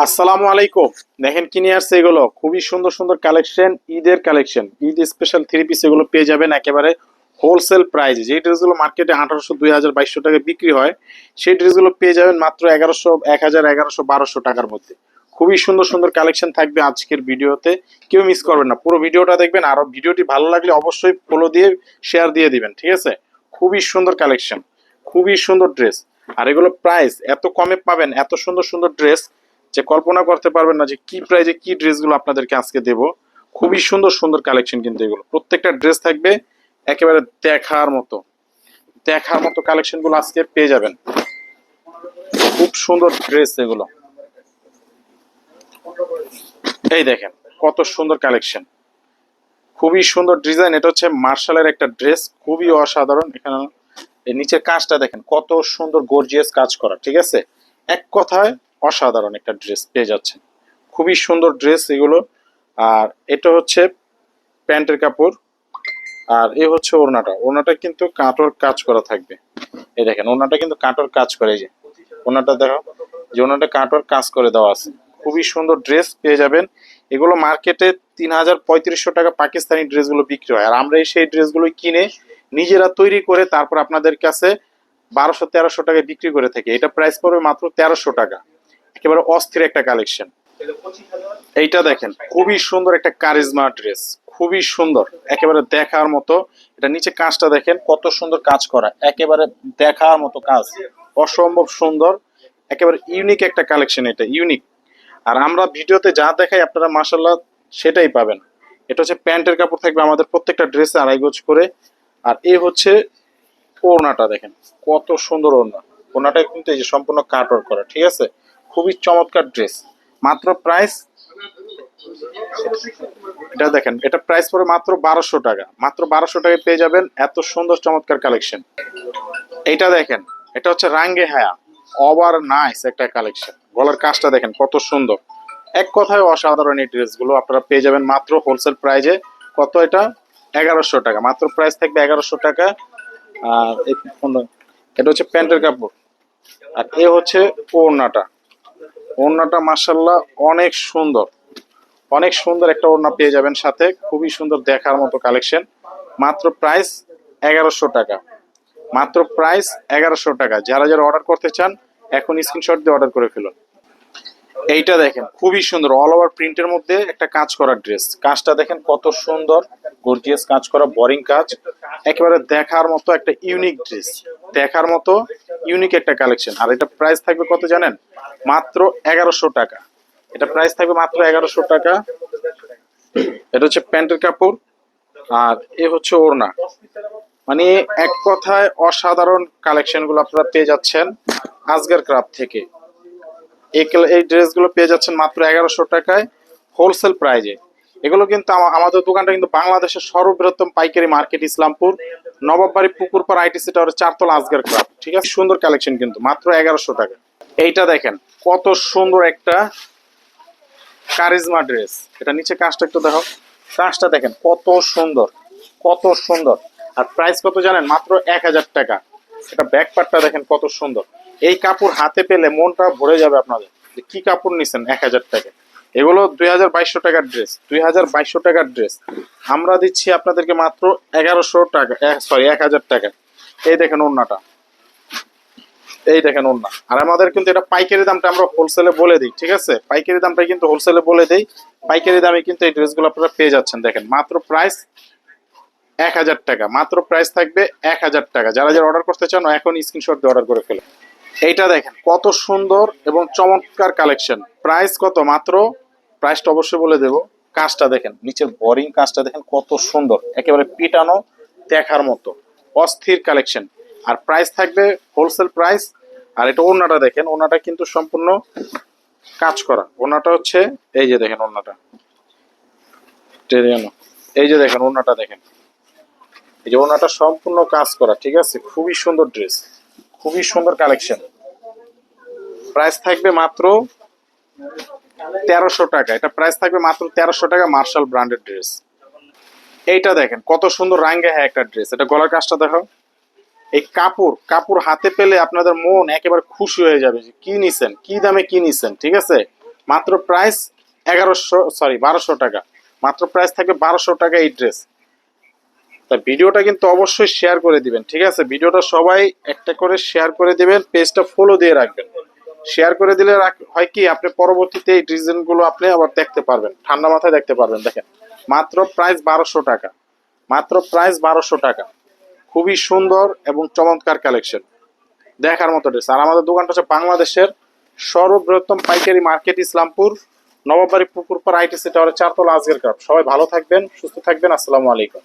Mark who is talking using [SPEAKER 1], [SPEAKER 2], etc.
[SPEAKER 1] আসসালামু আলাইকুম। দেখেন কি নিয়ে আসছে এগুলো? খুবই সুন্দর সুন্দর কালেকশন, ঈদের collection. Eid special three piece এগুলো পেয়ে যাবেন একেবারে হোলসেল প্রাইজে যে ড্রেসগুলো মার্কেটে আঠারোশো, দুই হাজার বাইশশো টাকা বিক্রি হয়, সেই ড্রেসগুলো পেয়ে যাবেন মাত্র এগারোশো, এক হাজার, এগারোশো, বারোশো টাকার মধ্যে। খুবই সুন্দর সুন্দর কালেকশন থাকবে আজকের ভিডিওতে। কেউ মিস করবেন না। পুরো ভিডিওটা দেখবেন। আর ভিডিওটি ভালো লাগলে অবশ্যই ফলো দিয়ে শেয়ার দিয়ে দিবেন, ঠিক আছে? খুবই সুন্দর কালেকশন। খুবই সুন্দর ড্রেস আর এগুলো প্রাইস এত কমে পাবেন, এত সুন্দর সুন্দর ড্রেস যে কল্পনা করতে পারবেন না যে কি প্রাইজে কি ড্রেসগুলো আপনাদেরকে আজকে দেব। খুবই সুন্দর সুন্দর কালেকশন কিন্তু এগুলো। প্রত্যেকটা ড্রেস থাকবে একেবারে দেখার মতো। দেখার মতো কালেকশনগুলো আজকে পেয়ে যাবেন। খুব সুন্দর ড্রেস এগুলো। এই দেখেন, কত সুন্দর কালেকশন খুবই সুন্দর ডিজাইন এটা হচ্ছে মার্শালের একটা ড্রেস খুবই অসাধারণ। এখানে নিচের কাজটা দেখেন, কত সুন্দর গর্জিয়াস কাজ করা, ঠিক আছে? এক কথায় অসাধারণ একটা ড্রেস পেয়ে যাচ্ছেন। খুবই সুন্দর ড্রেস এগুলো। আর এটা হচ্ছে প্যান্টের কাপড়। আর এ হচ্ছে ওড়নাটা। ওড়নাটা কিন্তু কাঁটর কাজ করা থাকবে। এই দেখেন, ওড়নাটা কিন্তু কাঁটর কাজ করে যে। ওড়নাটা দেখো, যে ওড়নাটা কাঁটর কাজ করে দেওয়া আছে। খুবই সুন্দর ড্রেস পেয়ে যাবেন। এগুলো মার্কেটে তিন হাজার পঁয়ত্রিশশো টাকা পাকিস্তানি ড্রেসগুলো বিক্রি হয়। আর আমরা এই সেই ড্রেসগুলো কিনে নিজেরা তৈরি করে তারপর আপনাদের কাছে বারোশো তেরোশো টাকায় বিক্রি করে থাকি। এটা প্রাইস পড়বে মাত্র তেরোশো টাকা। একেবারে অস্থির একটা কালেকশন এইটা দেখেন, খুবই সুন্দর একটা কারিজমা ড্রেস খুবই সুন্দর, একেবারে দেখার মতো। এটা নিচে কাজটা দেখেন, কত সুন্দর কাজ করা, একেবারে দেখার মতো কাজ, অসম্ভব সুন্দর, একেবারে ইউনিক একটা কালেকশন এটা ইউনিক আর আমরা ভিডিওতে যা দেখাই আপনারা মাসাল্লাহ সেটাই পাবেন। এটা হচ্ছে প্যান্টের কাপড় থাকবে আমাদের প্রত্যেকটা ড্রেসে আড়াই গোজ করে। আর এ হচ্ছে ওড়নাটা দেখেন, কত সুন্দর ওড়না। ওড়নাটা কিন্তু এই যে সম্পূর্ণ কাটর করা, ঠিক আছে? খুবই চমৎকার ড্রেস মাত্র প্রাইস এটা দেখেন, এটা প্রাইস পড়ে মাত্র বারোশো টাকা। মাত্র বারোশো টাকায় পেয়ে যাবেন এত সুন্দর চমৎকার কালেকশন এটা দেখেন, এটা হচ্ছে রাঙ্গে হায়া। ওভার নাইস একটা কালেকশন গলার কাজটা দেখেন, কত সুন্দর। এক কথায় অসাধারণ এই ড্রেসগুলো আপনারা পেয়ে যাবেন মাত্র হোলসেল প্রাইজে কত এটা? এগারোশো টাকা। মাত্র প্রাইস থাকবে এগারোশো টাকা। আর এটা হচ্ছে প্যান্টের কাপড়। আর এ হচ্ছে ওড়নাটা। ওড়নাটা মাসাল্লাহ অনেক সুন্দর। অনেক সুন্দর একটা ওড়না পেয়ে যাবেন সাথে। খুবই সুন্দর দেখার মতো কালেকশন। মাত্র প্রাইস এগারোশো টাকা। মাত্র প্রাইস এগারোশো টাকা। যারা যারা অর্ডার করতে চান, এখন স্ক্রিনশট দিয়ে অর্ডার করে ফেলুন। এইটা দেখেন, খুবই সুন্দর। অল ওভার প্রিন্টের মধ্যে একটা কাজ করা ড্রেস কাজটা দেখেন কত সুন্দর। গর্জিয়াস কাজ করা বোরিং কাজ। একেবারে দেখার মতো একটা ইউনিক ড্রেস দেখার মতো ইউনিক একটা কালেকশন আর এটা প্রাইস থাকবে কত জানেন? মাত্র এগারোশো টাকা। এটা প্রাইস থাকবে মাত্র এগারোশো টাকা। এটা হচ্ছে প্যান্টের কাপড়, আর এ হচ্ছে ওড়না। মানে এক কথায় অসাধারণ কালেকশনগুলো আপনারা পেয়ে যাচ্ছেন আজগার ক্রাফট থেকে। এই ড্রেসগুলো পেয়ে যাচ্ছেন মাত্র এগারোশো টাকায় হোলসেল প্রাইজে এগুলো কিন্তু আমাদের দোকানটা কিন্তু বাংলাদেশের সর্ববৃহত্তম পাইকারি মার্কেট ইসলামপুর, নবাববাড়ি পুকুরপাড়, আইটিসি টাওয়ারের চারতলা আজগার ক্রাফট ঠিক আছে? সুন্দর কালেকশন কিন্তু, মাত্র এগারোশো টাকা। এইটা দেখেন, কত সুন্দর একটা কারিজমা ড্রেস। এটা নিচে কাজটা একটু দেখো। কাজটা দেখেন, কত সুন্দর কত সুন্দর। আর প্রাইস কত জানেন? মাত্র এক হাজার টাকা। এটা ব্যাক পার্টটা দেখেন কত সুন্দর। এই কাপড় হাতে পেলে মনটা ভরে যাবে আপনাদের। যে কি কাপড় নিছেন এক হাজার টাকা। এগুলো দুই হাজার বাইশশো টাকার ড্রেস দুই হাজার বাইশশো টাকার ড্রেস আমরা দিচ্ছি আপনাদেরকে মাত্র এগারোশো টাকা সরি এক হাজার টাকা। এই দেখেন ওড়নাটা। এই দেখেন ওড়না। আর আমাদের কিন্তু এটা পাইকারি দামটা আমরা হোলসেলে বলে দিই, ঠিক আছে? পাইকারি দামটা কিন্তু হোলসেলে বলে দিই। পাইকারি দামে কিন্তু এই ড্রেসগুলো আপনারা পেয়ে যাচ্ছেন, দেখেন। মাত্র প্রাইস এক হাজার টাকা, মাত্র প্রাইস থাকবে এক হাজার টাকা। যারা যারা অর্ডার করতে চান, এখন স্ক্রিনশট দিয়ে অর্ডার করে ফেলে এইটা দেখেন, কত সুন্দর এবং চমৎকার কালেকশন প্রাইস কত মাত্র? প্রাইসটা অবশ্যই বলে দেবো। কাজটা দেখেন, নিচের বোরিং কাজটা দেখেন কত সুন্দর। একেবারে পিটানো দেখার মতো। অস্থির কালেকশন আর প্রাইস থাকবে হোলসেল প্রাইস আর এটা ওড়নাটা দেখেন, ওড়নাটা কিন্তু সম্পূর্ণ কাজ করা। ওনাটা হচ্ছে, এই যে দেখেন টেরিয়ানো। এই যে দেখেন ওড়নাটা দেখেন। এই যে ওড়নাটা সম্পূর্ণ কাজ করা, ঠিক আছে? খুবই সুন্দর ড্রেস খুবই সুন্দর কালেকশন প্রাইস থাকবে মাত্র তেরোশো টাকা। এটা প্রাইস থাকবে মাত্র তেরোশো টাকা মার্শাল ব্র্যান্ডেড ড্রেস এইটা দেখেন, কত সুন্দর রাঙ্গে হ্যাঁ একটা ড্রেস এটা গলার কাজটা দেখো এই কাপড় কাপড় হাতে পেলে আপনাদের মন একেবারে খুশি হয়ে যাবে যে কি নিছেন, কি দামে কি নিছেন, ঠিক আছে? মাত্র প্রাইস এগারোশো সরি বারোশো টাকা। মাত্র প্রাইস থাকবে বারোশো টাকা এই ড্রেস তা ভিডিওটা কিন্তু অবশ্যই শেয়ার করে দিবেন, ঠিক আছে? ভিডিওটা সবাই একটা করে শেয়ার করে দিবেন পেজটা ফলো দিয়ে রাখবেন। শেয়ার করে দিলে হয় কি, আপনি পরবর্তীতে এই ডিজাইনগুলো আপনি আবার দেখতে পারবেন, ঠান্ডা মাথায় দেখতে পারবেন, দেখেন। মাত্র প্রাইস বারোশো টাকা। মাত্র প্রাইস বারোশো টাকা। খুবই সুন্দর এবং চমৎকার কালেকশন দেখার মতো ড্রেস আর আমাদের দোকানটা হচ্ছে বাংলাদেশের সর্ববৃহত্তম পাইকারি মার্কেট ইসলামপুর নবাবাড়ি পর আইটিসি টাওয়ারের চারতলা আজকের কাপ সবাই ভালো থাকবেন, সুস্থ থাকবেন। আসসালামু আলাইকুম।